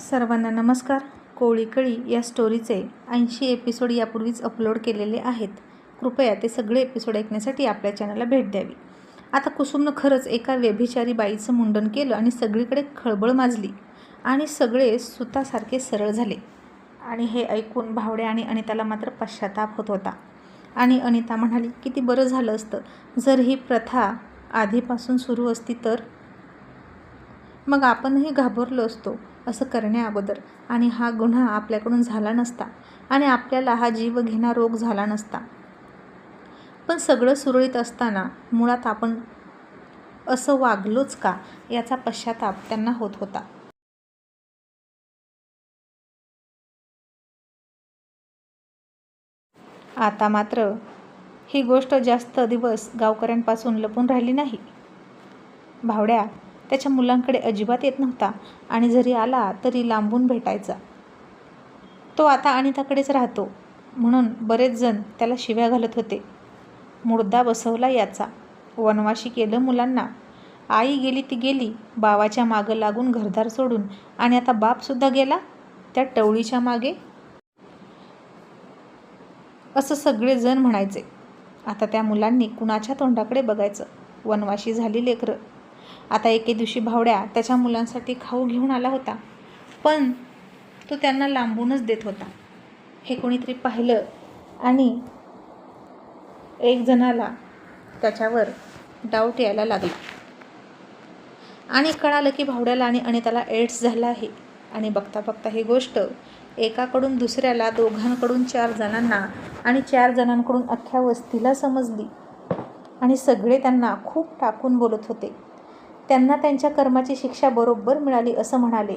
सर्वांना नमस्कार. कोळीकळी या स्टोरीचे ऐंशी एपिसोड यापूर्वीच अपलोड केलेले आहेत. कृपया ते सगळे एपिसोड ऐकण्यासाठी आपल्या चॅनलला भेट द्यावी. आता कुसुमनं खरंच एका व्यभिचारी बाईचं मुंडन केलं आणि सगळीकडे खळबळ माजली आणि सगळे सुतासारखे सरळ झाले. आणि हे ऐकून भावड्या आणि अनिताला मात्र पश्चाताप होत होता. आणि अनिता म्हणाली किती बरं झालं असतं. जर ही प्रथा आधीपासून सुरू असती तर? मग आपणही घाबरलो असतो. असं करण्याअगोदर. आणि हा गुन्हा आपल्याकडून झाला नसता. आणि आपल्याला हा जीव घेणा रोग झाला नसता. पण सगळं सुरळीत असताना मुळात आपण असं वागलोच का याचा पश्चाताप त्यांना होत होता. आता मात्र ही गोष्ट जास्त दिवस गावकऱ्यांपासून लपून राहिली नाही. भावड्या त्याच्या मुलांकडे अजिबात येत नव्हता आणि जरी आला तरी लांबून भेटायचा. तो आता अनिताकडेच राहतो. म्हणून बरेच जण त्याला शिव्या घालत होते. मुर्दा बसवला याचा. वनवाशी केलं मुलांना. आई गेली ती गेली. बावाच्या मागं लागून घरदार सोडून. आणि आता बापसुद्धा गेला? त्या टवळीच्या मागे? असं सगळे जण म्हणायचे. आता त्या मुलांनी कुणाच्या तोंडाकडे बघायचं? वनवाशी झाली लेकरं. आता एके दिवशी भावड्या त्याच्या मुलांसाठी खाऊ घेऊन आला होता. पण तो त्यांना लांबूनच देत होता. हे कोणीतरी पाहिलं आणि एक जणाला त्याच्यावर डाऊट यायला लागला. आणि कळालं की भावड्याला आणि अनिताला एड्स झाला आहे. आणि बघता बघता ही गोष्ट एकाकडून दुसऱ्याला दोघांकडून चार जणांना आणि चार जणांकडून अख्ख्या वस्तीला समजली. आणि सगळे त्यांना खूप टाकून बोलत होते. त्यांना त्यांच्या कर्माची शिक्षा बरोबर मिळाली असं म्हणाले.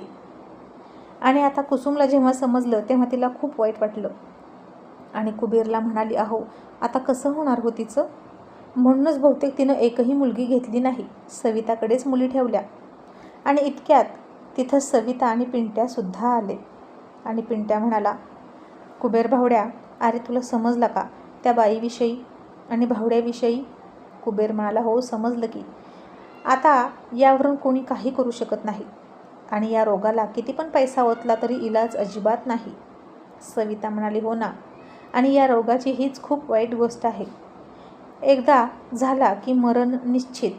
आणि आता कुसुमला जेव्हा समजलं तेव्हा तिला खूप वाईट वाटलं. आणि कुबेरला म्हणाली अहो आता कसं होणार हो तिचं? म्हणूनच बहुतेक तिनं एकही मुलगी घेतली नाही. सविताकडेच मुली ठेवल्या. आणि इतक्यात तिथं सविता आणि पिंट्यासुद्धा आले. आणि पिंट्या म्हणाला कुबेर भावड्या अरे तुला समजला का? त्या बाईविषयी आणि भावड्याविषयी? कुबेर म्हणाला हो समजलं की. आता यावरून कोणी काही करू शकत नाही. आणि या रोगाला किती पण पैसा ओतला तरी इलाज अजिबात नाही. सविता म्हणाली हो ना. आणि या रोगाची हीच खूप वाईट गोष्ट आहे. एकदा झाला की मरण निश्चित.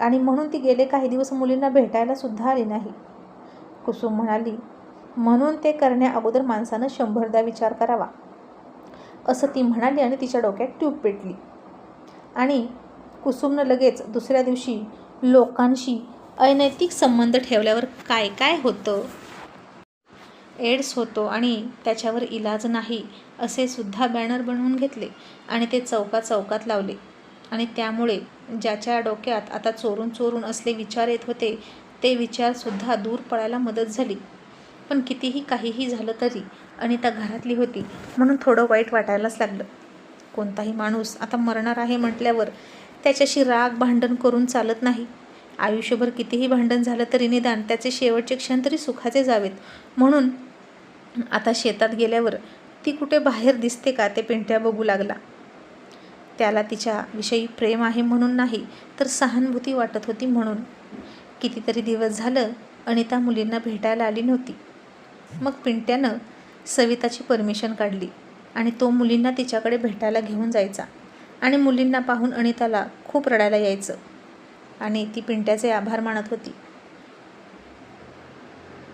आणि म्हणून ती गेले काही दिवस मुलींना भेटायला सुद्धा आली नाही. कुसुम म्हणाली म्हणून ते करण्या अगोदर माणसानं शंभरदा विचार करावा. असं ती म्हणाली आणि तिच्या डोक्यात ट्यूब पेटली. आणि कुसुमनं लगेच दुसऱ्या दिवशी लोकांशी अनैतिक संबंध ठेवल्यावर काय काय होतं? एड्स होतो आणि त्याच्यावर इलाज नाही असे सुद्धा बॅनर बनवून घेतले आणि ते चौका चौकात लावले. आणि त्यामुळे ज्याच्या डोक्यात आता चोरून चोरून असले विचार येत होते ते विचारसुद्धा दूर पडायला मदत झाली. पण कितीही काहीही झालं तरी अनिता घरातली होती म्हणून थोडं वाईट वाटायलाच लागलं. कोणताही माणूस आता मरणार आहे म्हटल्यावर त्याच्याशी राग भांडण करून चालत नाही. आयुष्यभर कितीही भांडण झालं तरी निदान त्याचे शेवटचे क्षण तरी सुखाचे जावेत. म्हणून आता शेतात गेल्यावर ती कुठे बाहेर दिसते का ते पिंट्या बघू लागला. त्याला तिच्याविषयी प्रेम आहे म्हणून नाही तर सहानुभूती वाटत होती म्हणून. कितीतरी दिवस झालं अनिता मुलींना भेटायला आली नव्हती. मग पिंट्यानं सविताची परमिशन काढली आणि तो मुलींना तिच्याकडे भेटायला घेऊन जायचा. आणि मुलींना पाहून अनिताला खूप रडायला यायचं. आणि ती पिंट्याचे आभार मानत होती.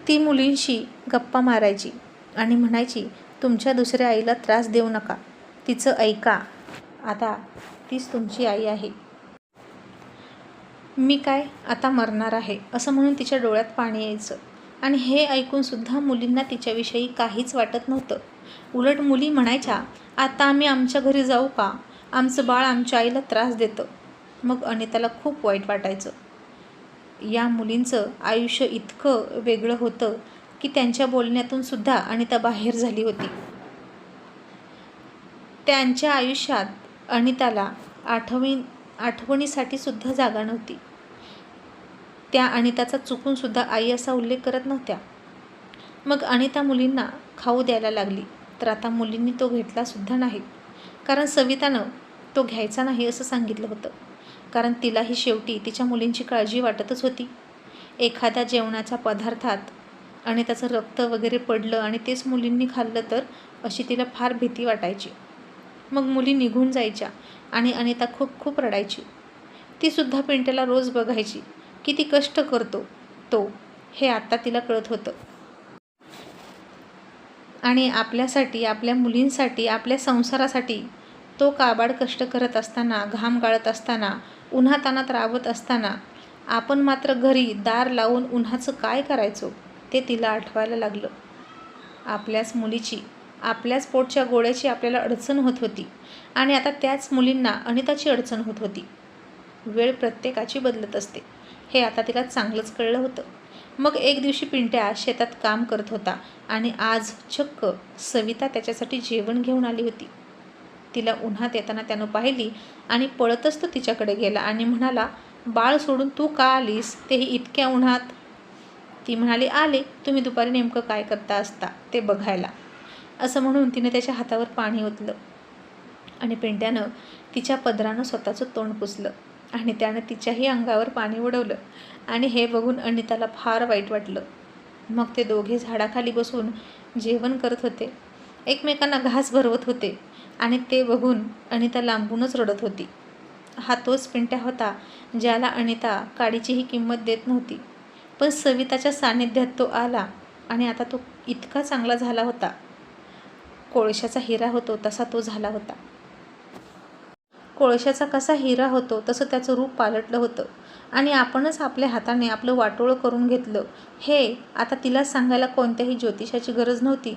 ती मुलींशी गप्पा मारायची आणि म्हणायची तुमच्या दुसऱ्या आईला त्रास देऊ नका. तिचं ऐका. आता तीच तुमची आई आहे. मी काय आता मरणार आहे? असं म्हणून तिच्या डोळ्यात पाणी यायचं. आणि हे ऐकूनसुद्धा मुलींना तिच्याविषयी काहीच वाटत नव्हतं. उलट मुली म्हणायच्या आता आम्ही आमच्या घरी जाऊ का? आमचं बाळ आमच्या आईला त्रास देतं. मग अनिताला खूप वाईट वाटायचं. या मुलींचं आयुष्य इतकं वेगळं होतं की त्यांच्या बोलण्यातून सुद्धा अनिता बाहेर झाली होती. त्यांच्या आयुष्यात अनिताला आठवणी आठवणीसाठी सुद्धा जागा नव्हती. त्या अनिताचा चुकूनसुद्धा आई असा उल्लेख करत नव्हत्या. मग अनिता मुलींना खाऊ द्यायला लागली तर आता मुलींनी तो घेतलासुद्धा नाही. कारण सवितानं तो घ्यायचा नाही असं सांगितलं होतं. कारण तिलाही शेवटी तिच्या मुलींची काळजी वाटतच होती. एखाद्या जेवणाच्या पदार्थात आणि त्याचं रक्त वगैरे पडलं आणि तेच मुलींनी खाल्लं तर अशी तिला फार भीती वाटायची. मग मुली निघून जायच्या आणि अनिता खूप खूप रडायची. तीसुद्धा पिंट्याला रोज बघायची किती कष्ट करतो तो हे आत्ता तिला कळत होतं. आणि आपल्यासाठी आपल्या मुलींसाठी आपल्या संसारासाठी तो काबाड कष्ट करत असताना घाम गाळत असताना उन्हातानात राबत असताना आपण मात्र घरी दार लावून उन्हाचं काय करायचो ते तिला आठवायला लागलं. आपल्याच मुलीची आपल्याच पोटच्या गोळ्याची आपल्याला अडचण होत होती आणि आता त्याच मुलींना अनिताची अडचण होत होती. वेळ प्रत्येकाची बदलत असते. हे आता तिला चांगलंच कळलं होतं. मग एक दिवशी पिंट्या शेतात काम करत होता आणि आज चक्क सविता त्याच्यासाठी जेवण घेऊन आली होती. तिला उन्हात येताना त्यानं पाहिली आणि पळतच तो तिच्याकडे गेला आणि म्हणाला बाळ सोडून तू का आलीस? तेही इतक्या उन्हात. ती म्हणाली आले. तुम्ही दुपारी नेमकं काय करता असता ते बघायला. असं म्हणून तिने त्याच्या हातावर पाणी ओतलं आणि पिंट्यानं तिच्या पदरानं स्वतःचं तोंड पुसलं. आणि त्यानं तिच्याही अंगावर पाणी उडवलं आणि हे बघून अनिताला फार वाईट वाटलं. मग ते दोघे झाडाखाली बसून जेवण करत होते. एकमेकांना घास भरवत होते आणि ते बघून अनिता लांबूनच रडत होती. हा तोच पिंट्या होता ज्याला अनिता काडीचीही किंमत देत नव्हती. पण सविताच्या सान्निध्यात तो आला आणि आता तो इतका चांगला झाला होता. कोळशाचा हिरा होतो तसा तो झाला होता. कोळशाचा कसा हिरा होतो तसं त्याचं रूप पालटलं होतं. आणि आपणच आपल्या हाताने आपलं वाटोळं करून घेतलं. हे आता तिला सांगायला कोणत्याही ज्योतिषाची गरज नव्हती.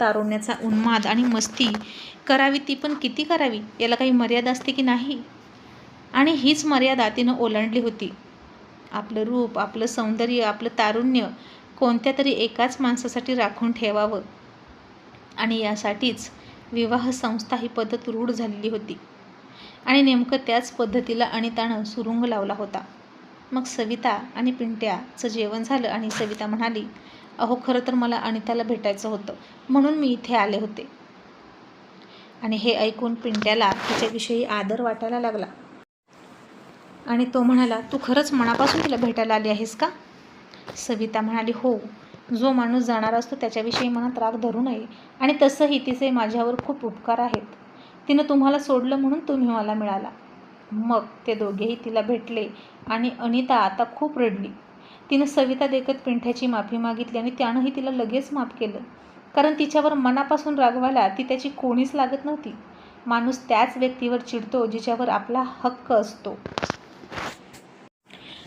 तारुण्याचा उन्माद आणि मस्ती करावी ती पण किती करावी याला काही मर्यादा असते की नाही? आणि हीच मर्यादा तिनं ओलांडली होती. आपलं रूप आपलं सौंदर्य आपलं तारुण्य कोणत्या तरी एकाच माणसासाठी राखून ठेवावं. आणि यासाठीच विवाह संस्था ही पद्धत रूढ झालेली होती. आणि नेमकं त्याच पद्धतीला अनितानं सुरुंग लावला होता. मग सविता आणि पिंट्याचं जेवण झालं आणि सविता म्हणाली अहो खरं तर मला अनिताला भेटायचं होतं म्हणून मी इथे आले होते. आणि हे ऐकून पिंट्याला तिच्याविषयी आदर वाटायला लागला. आणि तो म्हणाला तू खरंच मनापासून तिला भेटायला आली आहेस का? सविता म्हणाली हो जो माणूस जाणार असतो त्याच्याविषयी मनात राग धरू नये आणि तसंही तिचे माझ्यावर खूप उपकार आहेत. तिनं तुम्हाला सोडलं म्हणून तुम्ही मला मिळाला. मग ते दोघेही तिला भेटले आणि अनिता आता खूप रडली. तिनं सविता देखत पिंठ्याची माफी मागितली आणि त्यानंही तिला लगेच माफ केलं. कारण तिच्यावर मनापासून रागवायला ती त्याची कोणीच लागत नव्हती. माणूस त्याच व्यक्तीवर चिडतो जिच्यावर आपला हक्क असतो.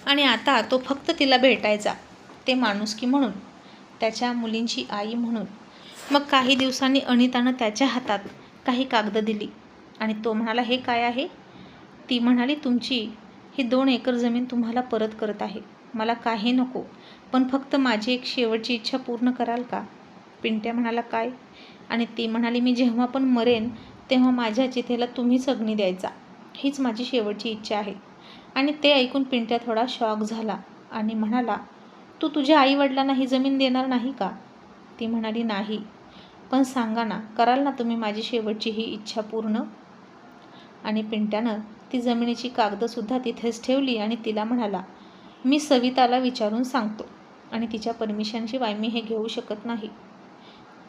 आणि आता तो फक्त तिला भेटायचा ते माणुसकी म्हणून त्याच्या मुलींची आई म्हणून. मग काही दिवसांनी अनितानं त्याच्या हातात काही कागदं दिली. आणि तो म्हणाला हे काय आहे? ती म्हणाली तुमची ही दोन एकर जमीन तुम्हाला परत करत आहे. मला काही नको पण फक्त माझी एक शेवटची इच्छा पूर्ण कराल का? पिंट्या म्हणाला काय? आणि ती म्हणाली मी जेव्हा पण मरेन तेव्हा माझ्या चिथेला तुम्हीच अग्नी द्यायचा. हीच माझी शेवटची इच्छा आहे. आणि ते ऐकून पिंट्या थोडा शॉक झाला आणि म्हणाला तू तुझ्या आईवडिलांना ही जमीन देणार नाही का? ती म्हणाली नाही. पण सांगा ना कराल ना तुम्ही माझी शेवटची ही इच्छा पूर्ण? आणि पिंट्यानं ती जमिनीची कागदंसुद्धा तिथेच ठेवली आणि तिला म्हणाला मी सविताला विचारून सांगतो आणि तिच्या परमिशनशिवाय मी हे घेऊ शकत नाही.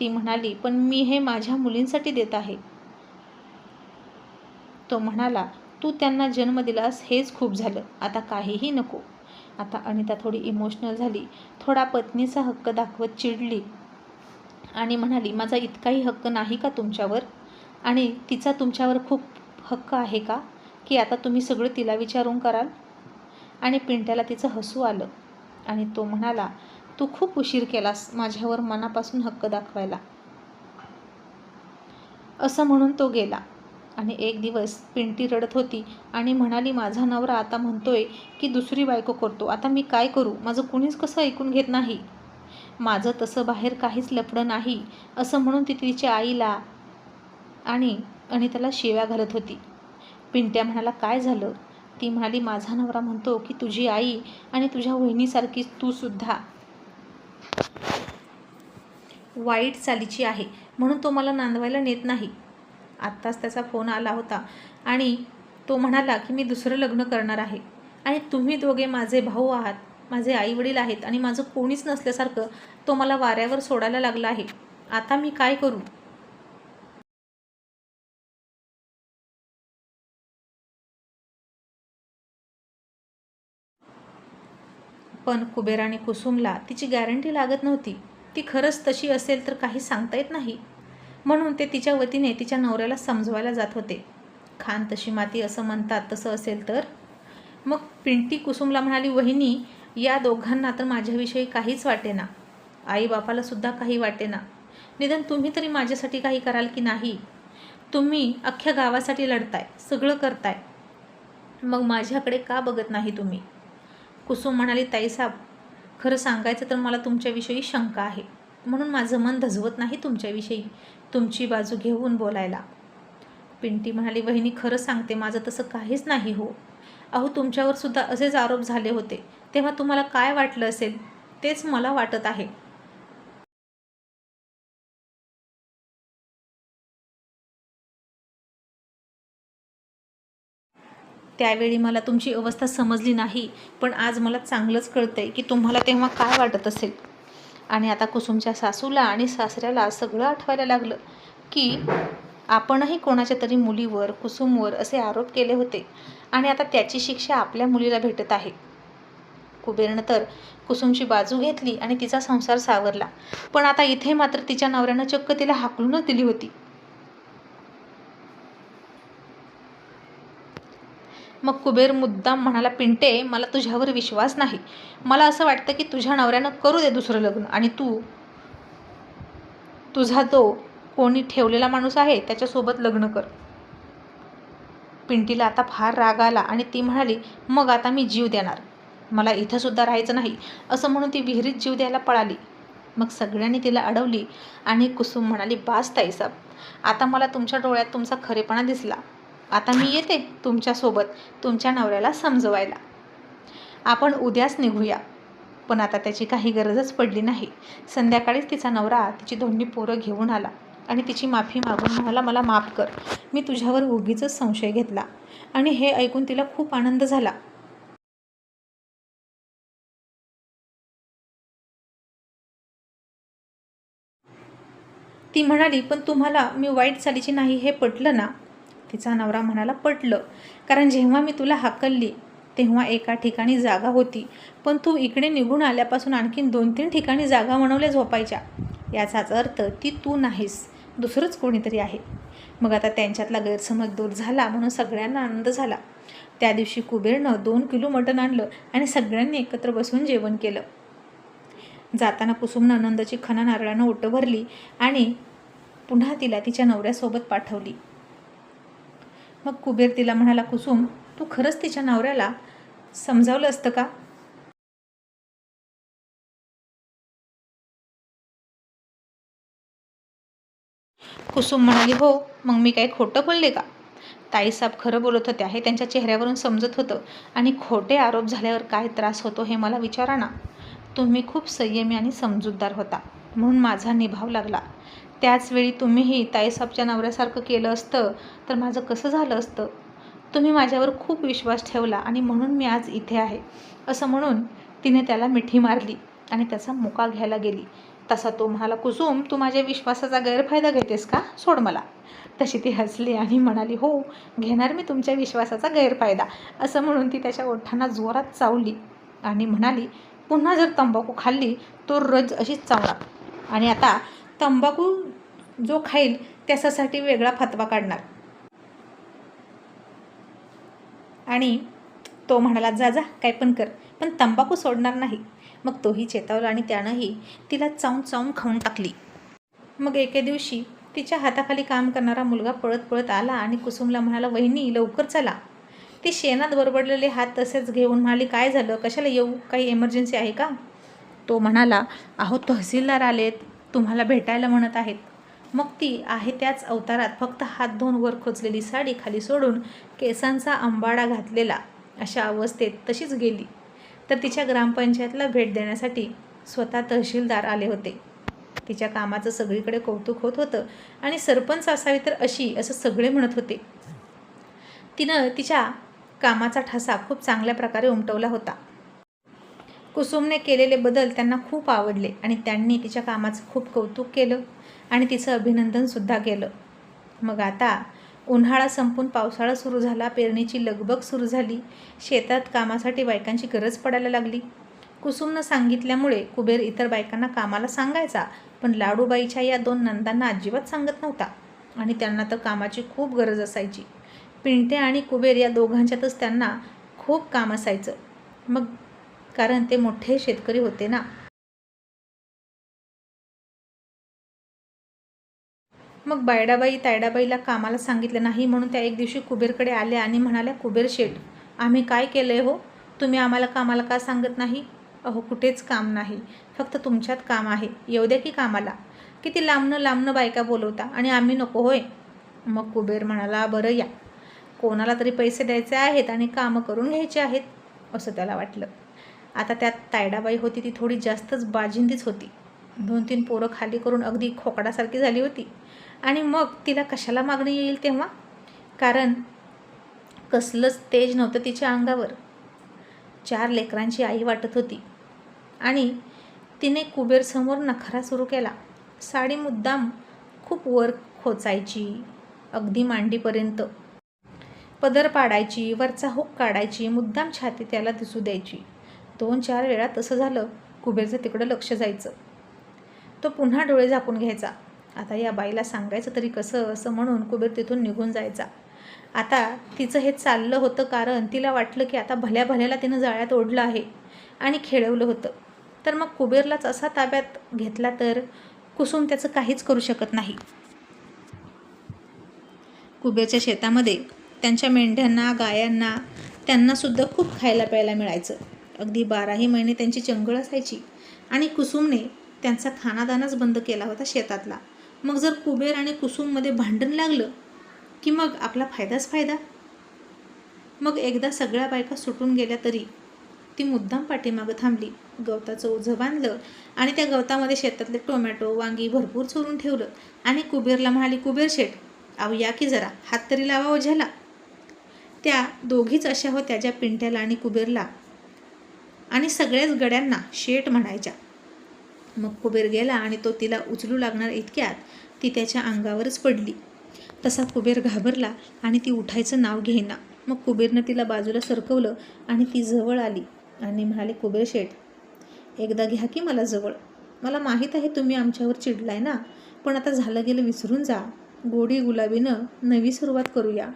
ती म्हणाली पण मी हे माझ्या मुलींसाठी देत आहे. तो म्हणाला तू त्यांना जन्म दिलास हेच खूप झालं आता काहीही नको. आता अनिता थोडी इमोशनल झाली थोडा पत्नीचा हक्क दाखवत चिडली. आणि म्हणाली माझा इतकाही हक्क नाही का तुमच्यावर? आणि तिचा तुमच्यावर खूप हक्क आहे का की आता तुम्ही सगळं तिला विचारून कराल? आणि पिंट्याला तिचं हसू आलं आणि तो म्हणाला तू खूप उशीर केलास माझ्यावर मनापासून हक्क दाखवायला. असं म्हणून तो गेला आणि एक दिवस पिंटी रडत होती आणि म्हणाली माझा नवरा आता म्हणतोय की दुसरी बायको करतो. आता मी काय करू? माझं कुणीच कसं ऐकून घेत नाही? माझं तसं बाहेर काहीच लपडं नाही असं म्हणून ती तिच्या आईला आणि आणि त्याला शिव्या घालत होती. पिंट्या म्हणाला काय झालं? ती म्हणाली माझा नवरा म्हणतो की तुझी आई आणि तुझ्या वहिनीसारखी तू सुद्धा वाईट चालीची आहे म्हणून तो मला नांदवायला नेत नाही. आत्ताच त्याचा फोन आला होता आणि तो म्हणाला की मी दुसरं लग्न करणार आहे आणि तुम्ही दोघे माझे भाऊ आहात माझे आई वडील आहेत आणि माझं कोणीच नसल्यासारखं तो मला वाऱ्यावर सोडायला लागला आहे. आता मी काय करू? पण कुबेराने कुसुमला तिची गॅरंटी लागत नव्हती. ती खरंच तशी असेल तर काही सांगता येत नाही. म्हणून ते तिच्या वतीने तिच्या नवऱ्याला समजवायला जात होते. खान तशी माती असं म्हणतात तसं असेल तर? मग पिंटी कुसुमला म्हणाली वहिनी या दोघांना तर माझ्याविषयी काहीच वाटेना. आईबापालासुद्धा काही वाटेना. निदान तुम्ही तरी माझ्यासाठी काही कराल की नाही? तुम्ही अख्ख्या गावासाठी लढताय सगळं करताय. मग माझ्याकडे का बघत नाही तुम्ही? कुसुम म्हणाली ताईसाब खरं सांगायचं तर मला तुमच्याविषयी शंका आहे. म्हणून माझं मन धजवत नाही तुमच्याविषयी तुमची बाजू घेऊन बोलायला. पिंटी म्हणाली वहिनी खरं सांगते माझं तसं काहीच नाही हो. अहो तुमच्यावर सुद्धा असेच आरोप झाले होते. तेव्हा तुम्हाला काय वाटलं असेल? तेच मला वाटत आहे. त्यावेळी मला तुमची अवस्था समजली नाही पण आज मला चांगलंच कळतंय की तुम्हाला तेव्हा काय वाटत असेल. आणि आता कुसुमच्या सासूला आणि सासऱ्याला सगळं आठवायला लागलं की आपणही कोणाच्या तरी मुलीवर कुसुमवर असे आरोप केले होते आणि आता त्याची शिक्षा आपल्या मुलीला भेटत आहे. कुबेरनं तर कुसुमची बाजू घेतली आणि तिचा संसार सावरला. पण आता इथे मात्र तिच्या नवऱ्यानं चक्क तिला हाकलूनच दिली होती. मग कुबेर मुद्दाम म्हणाला पिंटे मला तुझ्यावर विश्वास नाही. मला असं वाटतं की तुझ्या नवऱ्यानं करू दे दुसरं लग्न आणि तू तुझा तो कोणी ठेवलेला माणूस आहे त्याच्यासोबत लग्न कर. पिंटीला आता फार राग आला आणि ती म्हणाली मग आता मी जीव देणार. मला इथंसुद्धा राहायचं नाही. असं म्हणून ती विहिरीत जीव द्यायला पळाली. मग सगळ्यांनी तिला अडवली आणि कुसुम म्हणाली बास ताईसाब आता मला तुमच्या डोळ्यात तुमचा खरेपणा दिसला. आता मी येते तुमच्यासोबत तुमच्या नवऱ्याला समजवायला. आपण उद्याच निघूया. पण आता त्याची काही गरजच पडली नाही. संध्याकाळीच तिचा नवरा तिची दोन्ही पोरं घेऊन आला. आणि तिची माफी मागून म्हणाला मला माफ कर. मी तुझ्यावर उगीच संशय घेतला. आणि हे ऐकून तिला खूप आनंद झाला. ती म्हणाली पण तुम्हाला मी वाईट चालीची नाही हे पटलं ना? तिचा नवरा म्हणाला पटलं. कारण जेव्हा मी तुला हाकलली तेव्हा एका ठिकाणी जागा होती. पण तू इकडे निघून आल्यापासून आणखीन दोन तीन ठिकाणी जागा म्हणवल्या झोपायच्या. याचाच अर्थ ती तू नाहीस. दुसरंच कोणीतरी आहे. मग आता त्यांच्यातला गैरसमज दूर झाला म्हणून सगळ्यांना आनंद झाला. त्या दिवशी कुबेरनं दोन किलो मटण आणलं आणि सगळ्यांनी एकत्र बसून जेवण केलं. जाताना कुसुमनं आनंदाची खना नारळानं ओटं भरली आणि पुन्हा तिला तिच्या नवऱ्यासोबत पाठवली. मग कुबेर तिला म्हणाला कुसुम तू खरंच तिच्या नवऱ्याला समजावलं असतं का? कुसुम म्हणाली हो मग मी काही खोटं बोलले का? ताईसाब खरं बोलत होत्या हे त्यांच्या चेहऱ्यावरून समजत होतं आणि खोटे आरोप झाल्यावर काय त्रास होतो हे मला विचारा ना. तुम्ही खूप संयमी आणि समजूतदार होता म्हणून माझा निभाव लागला. त्याचवेळी तुम्हीही ताईसाबच्या नवऱ्यासारखं केलं असतं तर माझं कसं झालं असतं? तुम्ही माझ्यावर खूप विश्वास ठेवला आणि म्हणून मी आज इथे आहे. असं म्हणून तिने त्याला मिठी मारली आणि त्याचा मुका घ्यायला गेली. तसा तो म्हणाला कुसुम तू माझ्या विश्वासाचा गैरफायदा घेतेस का? सोड मला. तशी ती हसली आणि म्हणाली हो घेणार मी तुमच्या विश्वासाचा गैरफायदा. असं म्हणून ती त्याच्या ओठांना जोरात चावली आणि म्हणाली पुन्हा जर तंबाखू खाल्ली तो रज अशीच चावणार. आणि आता तंबाखू जो खाईल त्याच्यासाठी वेगळा फतवा काढणार. आणि तो म्हणाला जा जा काय पण कर पण तंबाखू सोडणार नाही. मग तोही चेतावला आणि त्यानंही तिला चावून चावून खाऊन टाकली. मग एके दिवशी तिच्या हाताखाली काम करणारा मुलगा पळत पळत आला आणि कुसुमला म्हणाला वहिनी लवकर चला. ती शेणात बरबडलेले हात तसेच घेऊन म्हणाली काय झालं? कशाला येऊ? काही इमर्जन्सी आहे का? तो म्हणाला अहो तहसीलदार आलेत. तुम्हाला भेटायला म्हणत आहेत. मग ती आहे त्याच अवतारात फक्त हात धुवून वर खोचलेली साडी खाली सोडून केसांचा आंबाडा घातलेला. अशा अवस्थेत तशीच गेली. तर तिच्या ग्रामपंचायतला भेट देण्यासाठी स्वतः तहसीलदार आले होते. तिच्या कामाचं सगळीकडे कौतुक होत होतं आणि सरपंच असावी तर अशी असं सगळे म्हणत होते. तिनं तिच्या कामाचा ठसा खूप चांगल्या प्रकारे उमटवला होता. कुसुमने केलेले बदल त्यांना खूप आवडले आणि त्यांनी तिच्या कामाचं खूप कौतुक केलं आणि तिचं अभिनंदनसुद्धा केलं. मग आता उन्हाळा संपून पावसाळा सुरू झाला पेरणीची लगबग सुरू झाली शेतात कामासाठी बायकांची गरज पडायला लागली. कुसुमनं सांगितल्यामुळे कुबेर इतर बायकांना कामाला सांगायचा पण लाडूबाईच्या या दोन नंदांना अजिबात सांगत नव्हता. आणि त्यांना तर कामाची खूप गरज असायची. पिंटे आणि कुबेर या दोघांच्यातच त्यांना खूप काम असायचं. मग कारण ते मोठे शेतकरी होते ना मग बायडाबाई तायडाबाईला कामाला सांगितलं नाही म्हणून त्या एक दिवशी कुबेरकडे आल्या आणि म्हणाल्या कुबेर शेठ आम्ही काय केलं आहे हो? तुम्ही आम्हाला कामाला का सांगत नाही? अहो कुठेच काम नाही. फक्त तुमच्यात काम आहे. येऊ द्या की कामाला. किती लांबनं लांबनं बायका बोलवता आणि आम्ही नको होय? मग कुबेर म्हणाला बरं या. कोणाला तरी पैसे द्यायचे आहेत आणि कामं करून घ्यायचे आहेत असं त्याला वाटलं. आता त्यात तायडाबाई होती ती थोडी जास्तच बाजिंदीच होती. दोन तीन पोरं खाली करून अगदी खोकडासारखी झाली होती. आणि मग तिला कशाला मागणी येईल तेव्हा? कारण कसलंच तेज नव्हतं तिच्या अंगावर. चार लेकरांची आई वाटत होती. आणि तिने कुबेरसमोर नखरा सुरू केला. साडी मुद्दाम खूप वर खोचायची अगदी मांडीपर्यंत. पदर पाडायची वरचा हुक काढायची मुद्दाम छाती त्याला दिसू द्यायची. दोन चार वेळा तसं झालं कुबेरचं तिकडं लक्ष जायचं. तो पुन्हा डोळे झाकून घ्यायचा. आता या बाईला सांगायचं तरी कसं असं म्हणून कुबेर तिथून निघून जायचा. आता तिचं हे चाललं होतं कारण तिला वाटलं की आता भल्या भल्याला तिनं जाळ्यात ओढलं आहे आणि खेळवलं होतं. तर मग कुबेरलाच असा ताब्यात घेतला तर कुसुम त्याचं काहीच करू शकत नाही. कुबेरच्या शेतामध्ये त्यांच्या मेंढ्यांना गायांना त्यांनासुद्धा खूप खायला प्यायला मिळायचं. अगदी बाराही महिने त्यांची चंगळ असायची आणि कुसुमने त्यांचा खानादानच बंद केला होता शेतातला. मग जर कुबेर आणि कुसुममध्ये भांडण लागलं की मग आपला फायदाच फायदा? मग एकदा सगळ्या बायका सुटून गेल्या तरी ती मुद्दाम पाठीमागं थांबली. गवताचं ओझं बांधलं आणि त्या गवतामध्ये शेतातले टोमॅटो वांगी भरपूर चोरून ठेवलं आणि कुबेरला म्हणाली कुबेर शेठ अहो या की जरा हात तरी लावा ओझ्याला. त्या दोघीच अशा होत्या ज्या पिंट्याला आणि कुबेरला आणि सगळ्याच गड्यांना शेट म्हणायच्या. मग कुबेर गेला आणि तो तिला उचलू लागणार इतक्यात ती त्याच्या अंगावरच पडली. तसा कुबेर घाबरला आणि ती उठायचं नाव घेईना. मग कुबेरनं तिला बाजूला सरकवलं आणि ती जवळ आली आणि म्हणाले कुबेर शेठ एकदा घ्या की मला जवळ. मला माहीत आहे तुम्ही आमच्यावर चिडलाय ना पण आता झालं गेलं विसरून जा. गोडी गुलाबीनं नवी सुरुवात करूया.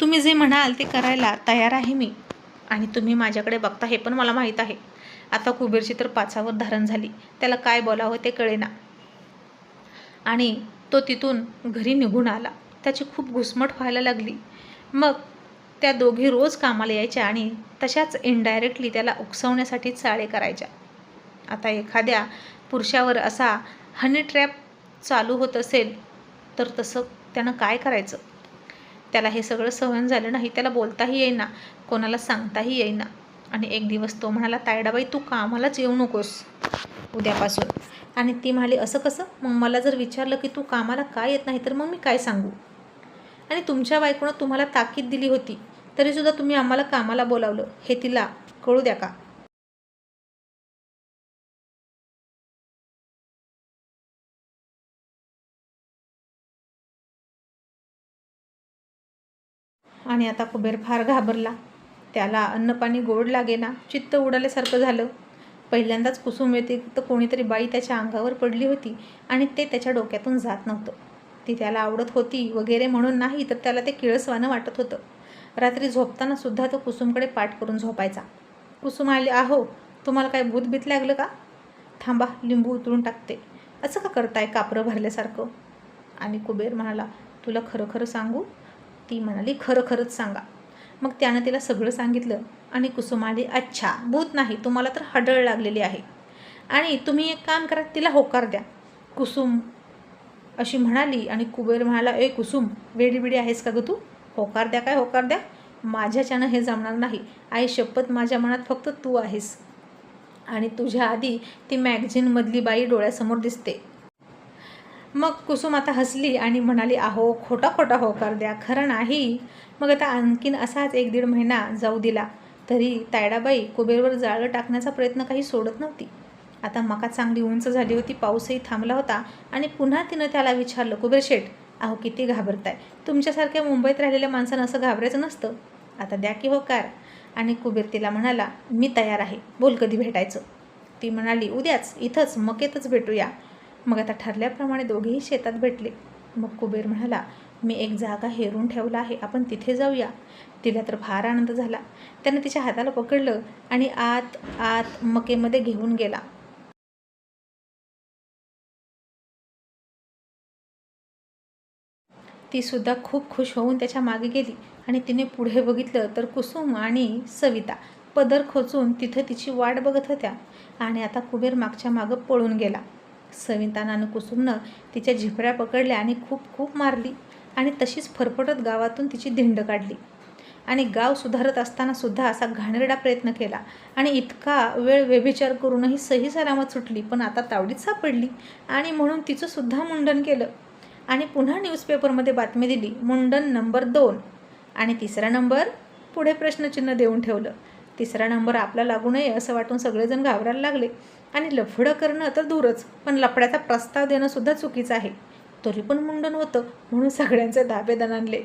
तुम्ही जे म्हणाल ते करायला तयार आहे मी. आणि तुम्ही माझ्याकडे बघता हे पण मला माहीत आहे. आता कुबेरची तर पाचावर धारण झाली. त्याला काय बोलावं ते कळेना. आणि तो तिथून घरी निघून आला. त्याची खूप घुसमट व्हायला लागली. मग त्या दोघी रोज कामाला यायच्या आणि तशाच इनडायरेक्टली त्याला उकसवण्यासाठी चाळे करायच्या. आता एखाद्या पुरुषावर असा हनी ट्रॅप चालू होत असेल तर तसं त्यानं काय करायचं? त्याला हे सगळं सहन झालं नाही त्याला बोलताही येईना कोणाला सांगताही येईना. आणि एक दिवस तो म्हणाला तायडाबाई तू कामालाच येऊ नकोस उद्यापासून. आणि ती म्हणाली असं कसं? मग मला जर विचारलं की तू कामाला काय येत नाही तर मग मी काय सांगू? आणि तुमच्या बायकोनं तुम्हाला ताकीद दिली होती तरीसुद्धा तुम्ही आम्हाला कामाला बोलावलं. हे तिला कळू द्या का? आणि आता कुबेर फार घाबरला. त्याला अन्नपाणी गोड लागेना चित्त उडाल्यासारखं झालं. पहिल्यांदाच कुसुम व्यतिरिक्त कोणीतरी बाई त्याच्या अंगावर पडली होती आणि ते त्याच्या डोक्यातून जात नव्हतं. ती त्याला आवडत होती वगैरे म्हणून नाही तर त्याला ते किळसवानं वाटत होतं. रात्री झोपताना सुद्धा तो कुसुमकडे पाठ करून झोपायचा. कुसुम आले आहो तुम्हाला काय भूत भीत लागलं का? थांबा लिंबू उतरून टाकते. असं का करताय कापरं भरल्यासारखं? आणि कुबेर म्हणाला तुला खरं खरं सांगू ती म्हणाली खरं खरंच सांगा. मग त्यानं तिला सगळं सांगितलं आणि कुसुमाली अच्छा भूत नाही तुम्हाला तर हडळ लागलेली आहे. आणि तुम्ही एक काम करा तिला होकार द्या. कुसुम अशी म्हणाली आणि कुबेर म्हणाला ए कुसुम वेडी बिडी आहेस का गं तू? होकार द्या काय होकार द्या? माझ्याच्यानं हे जमणार नाही. आई शपथ माझ्या मनात फक्त तू आहेस. आणि तुझ्या आधी ती मॅगझिनमधली बाई डोळ्यासमोर दिसते. मग कुसुम आता हसली आणि म्हणाली अहो खोटा खोटा होकार द्या खरं नाही. मग आता आणखीन असाच एक दीड महिना जाऊ दिला. तरी तायडाबाई कुबेरवर जाळं टाकण्याचा प्रयत्न काही सोडत नव्हती. आता मका चांगली उंच झाली होती पाऊसही थांबला होता आणि पुन्हा तिनं त्याला विचारलं कुबेर शेठ अहो किती घाबरताय? तुमच्यासारख्या मुंबईत राहिलेल्या माणसानं असं घाबरायचं नसतं. आता द्या की होकार आणि कुबेर तिला म्हणाला मी तयार आहे. बोल कधी भेटायचं. ती म्हणाली उद्याच इथंच मकेतच भेटूया. मग आता ठरल्याप्रमाणे दोघेही शेतात भेटले. मग कुबेर म्हणाला मी एक जागा हेरून ठेवला आहे आपण तिथे जाऊया. तिला तर फार आनंद झाला. त्यानं तिच्या हाताला पकडलं आणि आत आत मकेमध्ये घेऊन गेला. ती सुद्धा खूप खुश होऊन त्याच्यामागे गेली आणि तिने पुढे बघितलं तर कुसुम आणि सविता पदर खोचून तिथं तिची वाट बघत होत्या आणि आता कुबेर मागच्या मागं पळून गेला. सवितानानं कुसुमनं तिच्या झिपऱ्या पकडल्या आणि खूप खूप मारली आणि तशीच फरफटत गावातून तिची धिंड काढली. आणि गाव सुधारत असताना सुद्धा असा घाणेरडा प्रयत्न केला आणि इतका वेळ व्यभिचार करूनही सही सलामत सुटली पण आता तावडीत सापडली आणि म्हणून तिचं सुद्धा मुंडन केलं. आणि पुन्हा न्यूजपेपरमध्ये बातमी दिली मुंडन नंबर दोन आणि तिसरा नंबर पुढे प्रश्नचिन्ह देऊन ठेवलं. तिसरा नंबर आपला लागू नये असं वाटून सगळेजण घाबरायला लागले. आणि लफडं करणं तर दूरच पण लफड्याचा प्रस्ताव देणंसुद्धा चुकीचं आहे. तरी पण मुंडन होतं म्हणून सगळ्यांचे धाबे दणाणले